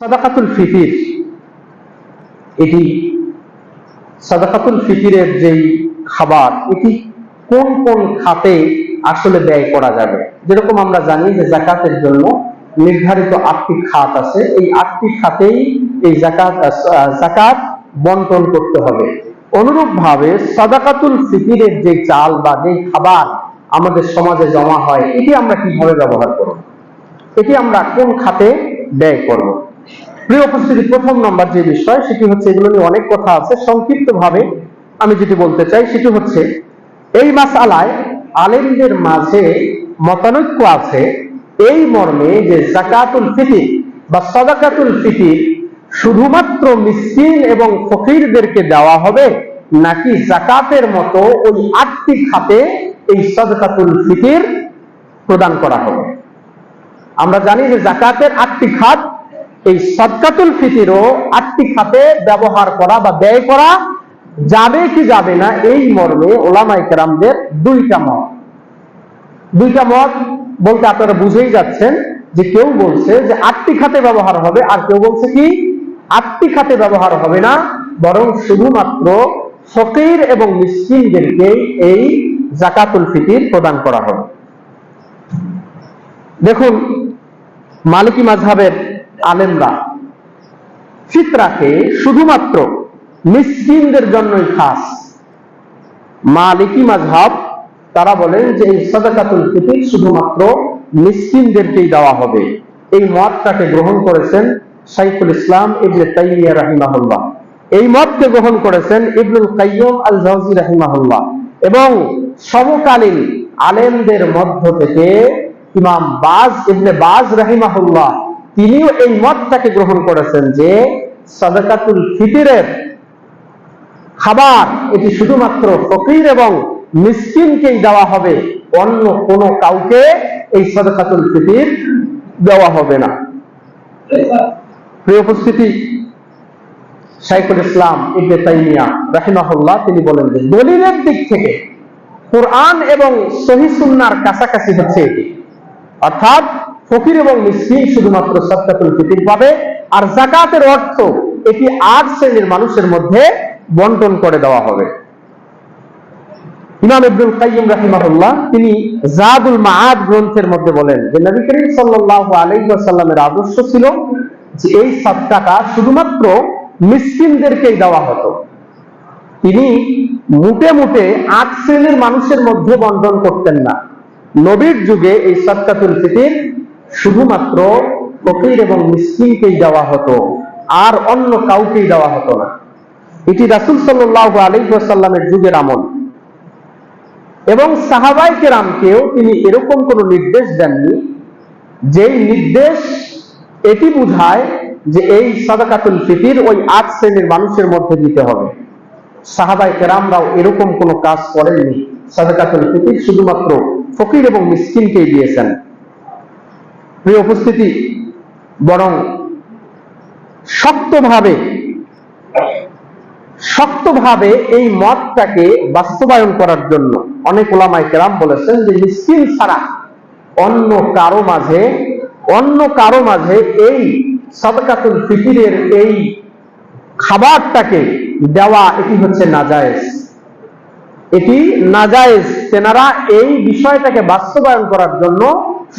সাদাকাতুল ফিতির। এটি সাদাকাতুল ফিতিরের যেই খাবার, এটি কোন কোন খাতে আসলে ব্যয় করা যাবে? যেরকম আমরা জানি যে জাকাতের জন্য নির্ধারিত আটটি খাত আছে, এই আটটি খাতেই এই জাকাত জাকাত বন্টন করতে হবে। অনুরূপ ভাবে সাদাকাতুল ফিতিরের যে চাল বা যে খাবার আমাদের সমাজে জমা হয়, এটি আমরা কীভাবে ব্যবহার করব? এটি আমরা কোন খাতে ব্যয় করব? প্রিয় উপস্থিতি, প্রথম নম্বর যে বিষয়, সেটি হচ্ছে এগুলো নিয়ে অনেক কথা আছে। সংক্ষিপ্ত ভাবে আমি যেটি বলতে চাই, সেটি হচ্ছে এই মাস আলায় আলেমদের মাঝে মতানৈক্য আছে। এই মর্মে যে জাকাতুল ফিতির বা সদাকাতুল ফিতির শুধুমাত্র মিসকিন এবং ফকিরদেরকে দেওয়া হবে, নাকি জাকাতের মতো ওই আটটি খাতে এই সদকাতুল ফিতির প্রদান করা হবে? আমরা জানি যে জাকাতের আটটি খাত এই সদকাতুল ফিতিরও আটটি খাতে ব্যবহার করা বা ব্যয় করা যাবে কি যাবে না, এই মর্মে ওলামাই কেরামদের দুইটা মত। দুইটা মত বলতে আপনারা বুঝেই যাচ্ছেন যে কেউ বলছে যে আটটি খাতে ব্যবহার হবে আর কেউ বলছে কি আটটি খাতে ব্যবহার হবে না, বরং শুধুমাত্র ফকির এবং মিসকিনদেরকে এই জাকাতুল ফিতির প্রদান করা হবে। দেখুন, মালিকি মাঝহাবের আলেমরা। ফিতরাকে শুধুমাত্র মিসকিনদের জন্যই খাস। মালিকি মাঝহাব তারা বলেন যে এই সদাকাতুল ফিতির শুধুমাত্র মিসকিনদেরকেই দেওয়া হবে। এই মতটাকে গ্রহণ করেছেন সাইফুল ইসলাম ইবনে তাইমিয়া রাহিমাহুল্লাহ। এই মতকে গ্রহণ করেছেন ইবনুল কাইয়ুম আল জাওজি রাহিমাহুল্লাহ। এবং সমকালীন আলেমদের মধ্য থেকে ইমাম বাজ, ইবনে বাজ রাহিমাহুল্লাহ তিনিও এই মতটাকে গ্রহণ করেছেন যে সদাকাতুল ফিতিরের খাবার, এটি শুধুমাত্র ফকির এবং মিসকিনকেই দেওয়া হবে, অন্য কোন কাউকে এই সদকাতুল ফিতির দেওয়া হবে না। উপস্থিতি, শাইখুল ইসলাম ইবনে তাইমিয়া রাহিমাহুল্লাহ তিনি বলেন যে দলিলের দিক থেকে কোরআন এবং সহি সুন্নার কাছাকাছি হচ্ছে এটি। অর্থাৎ ফকির এবং মিসকিন শুধুমাত্র সদকাতুল ফিতির পাবে, আর জাকাতের অর্থ এটি আট শ্রেণির মানুষের মধ্যে বন্টন করে দেওয়া হবে। ইমাম কাইয়িম রাহিমাহুল্লাহ, তিনি জাদুল গ্রন্থের মধ্যে বলেন যে নবী করিম আদর্শ ছিল যে এই সদকাটা শুধুমাত্র মিসকিনদেরকেই দেওয়া হতো। তিনি মুটে মুটে আট শ্রেণির মানুষের মধ্যে বন্টন করতেন না। নবীর যুগে এই সদকাতুল ফিতির শুধুমাত্র ফকির এবং মিসকিনকেই দেওয়া হতো, আর অন্য কাউকেই দেওয়া হতো না। এটি রাসুল সাল্লাহ আলাইসাল্লামের যুগের আমল। এবং সাহাবাই কেরামকেও তিনি এরকম কোন নির্দেশ দেননি, যেই নির্দেশ এটি বুঝায় যে এই সাদাকাতুল ফিতির ওই আট শ্রেণির মানুষের মধ্যে দিতে হবে। সাহাবাই কেরামরাও এরকম কোন কাজ করেননি। সাদাকাতুল ফিতির শুধুমাত্র ফকির এবং মিসকিনকেই দিয়েছেন। প্রিয় উপস্থিতি, বরং শক্তভাবে শক্তভাবে এই মতটাকে বাস্তবায়ন করার জন্য অনেক ওলামাই কেরাম বলেছেন যে মিসকিন ছাড়া অন্য কারও মাঝে, অন্য কারও মাঝে এই সদকাতুল ফিকিরের এই খাবারটাকে দেওয়া এটি হচ্ছে নাজায়েজ। এটি নাজায়েজ। তেনারা এই বিষয়টাকে বাস্তবায়ন করার জন্য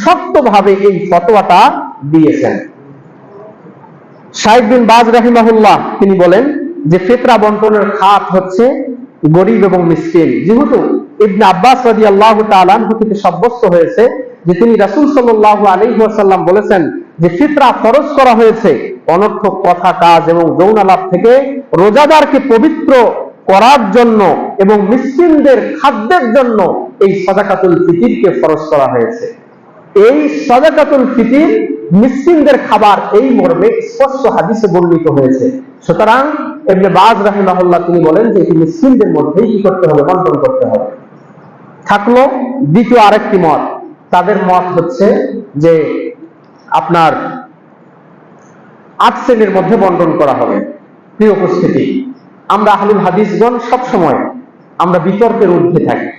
শক্তভাবে এই ফতোয়াটা দিয়েছেন। সাহেব বিন বাজ রাহিমাহুল্লাহ, তিনি বলেন যে ফেতরা বন্টনের খাত হচ্ছে গরিব এবং মিসকিন। যেহেতু ইবনে আব্বাস রাজি আল্লাহ তালানহু থেকে সাব্যস্ত হয়েছে যে তিনি রাসুল সাল্লাহ আলহিহাসাল্লাম বলেছেন যে ফিতরা ফরজ করা হয়েছে অনর্থক কথা, কাজ এবং যৌনালাভ থেকে রোজাদারকে পবিত্র করার জন্য এবং মিসকিনদের খাদ্যের জন্য এই সদাকাতুল ফিতিরকে ফরজ করা হয়েছে। এই সদাকাতুল ফিতির মিসকিনদের খাবার এই মর্মে স্পষ্ট হাদিসে বর্ণিত হয়েছে। সুতরাং এমনি বাজ রাহিমাহুল্লাহ তিনি বলেন যে এটি মিসকিনদের মধ্যেই কি করতে হবে, বন্টন করতে হবে। থাকল দ্বিতীয় আরেকটি মত। তাদের মত হচ্ছে যে আপনার আট শ্রেণির মধ্যে বন্টন করা হবে। প্রিয় উপস্থিতি, আমরা আহলুল হাদিসগণ সবসময় আমরা বিতর্কের ঊর্ধ্বে থাকি।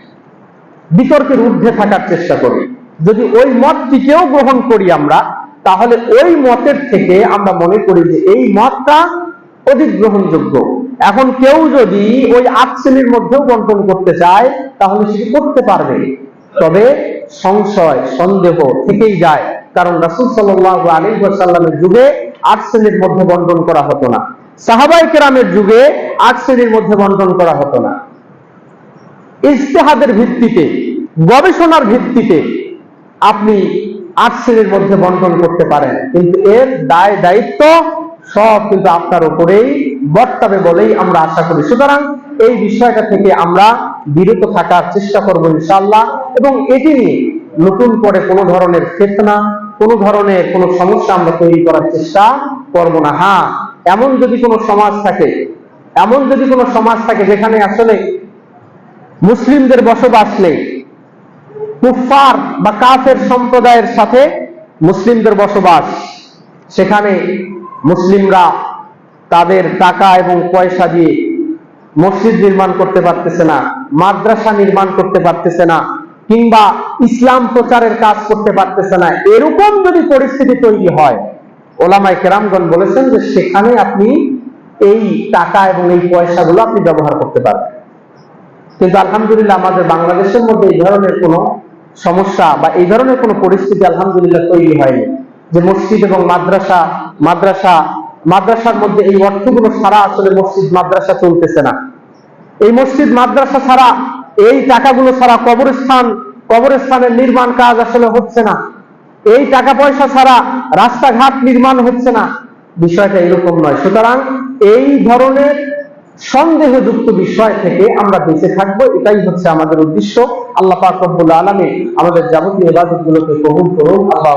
বিতর্কের ঊর্ধ্বে থাকার চেষ্টা করি। যদি ওই মতটিকেও গ্রহণ করি আমরা, তাহলে ওই মতের থেকে আমরা মনে করি যে এই মতটা অধিক গ্রহণযোগ্য এখন কেউ যদি ওই আট শ্রেণির মধ্যেও বন্টন করতে চায়, তাহলে সেটি করতে পারবে। তবে সংশয়, সন্দেহ থেকেই যায়। কারণ রাসুল সাল্লাহ আলী সাল্লামের যুগে আট শ্রেণির মধ্যে বন্টন করা হতো না। সাহাবাই কেরামের যুগে আট শ্রেণির মধ্যে বন্টন করা হতো না। ইজতেহাদের ভিত্তিতে, গবেষণার ভিত্তিতে আপনি আট শ্রেণির মধ্যে বন্টন করতে পারেন। কিন্তু এর দায় দায়িত্ব সব কিন্তু আপনার উপরেই বর্তাবে বলেই আমরা আশা করি। সুতরাং এই বিষয়টা থেকে আমরা বিরত থাকার চেষ্টা করব ইনশাল্লাহ এবং এটি নিয়ে নতুন করে কোনো ধরনের ফেতনা, কোনো ধরনের কোনো সমস্যা আমরা তৈরি করার চেষ্টা করব না। হ্যাঁ এমন যদি কোনো সমাজ থাকে, এমন যদি কোনো সমাজ থাকে যেখানে আসলে মুসলিমদের বসবাস নেই কুফার বা কাফের সম্প্রদায়ের সাথে মুসলিমদের বসবাস। সেখানে মুসলিমরা তাদের টাকা এবং পয়সা দিয়ে মসজিদ নির্মাণ করতে পারতেছে না, মাদ্রাসা নির্মাণ করতে পারতেছে না, কিংবা ইসলাম প্রচারের কাজ করতে পারতেছে না। এরকম যদি পরিস্থিতি তৈরি হয় ওলামাই কেরামগণ বলেছেন যে সেখানে আপনি এই টাকা এবং এই পয়সাগুলো আপনি ব্যবহার করতে পারবেন। কিন্তু আলহামদুলিল্লাহ আমাদের বাংলাদেশের মধ্যে এই ধরনের কোনো সমস্যা বা এই ধরনের কোনো পরিস্থিতি আলহামদুলিল্লাহ তৈরি হয়নি। যে মসজিদ এবং মাদ্রাসা মাদ্রাসা, মাদ্রাসার মধ্যে এই অর্থগুলো ছাড়া আসলে মসজিদ, মাদ্রাসা চলতেছে না। এই মসজিদ, মাদ্রাসা ছাড়া, এই টাকাগুলো ছাড়া কবরস্থান, কবরস্থানের নির্মাণ কাজ আসলে হচ্ছে না। এই টাকা পয়সা ছাড়া রাস্তাঘাট নির্মাণ হচ্ছে না। বিষয়টা এরকম নয়। সুতরাং এই ধরনের সন্দেহযুক্ত বিষয় থেকে আমরা বেঁচে থাকব, এটাই হচ্ছে আমাদের উদ্দেশ্য। আল্লাহ পাক রব্বুল আলমে আমাদের যাবতীয় ইবাদতগুলোকে কবুল করুন আল্লাহ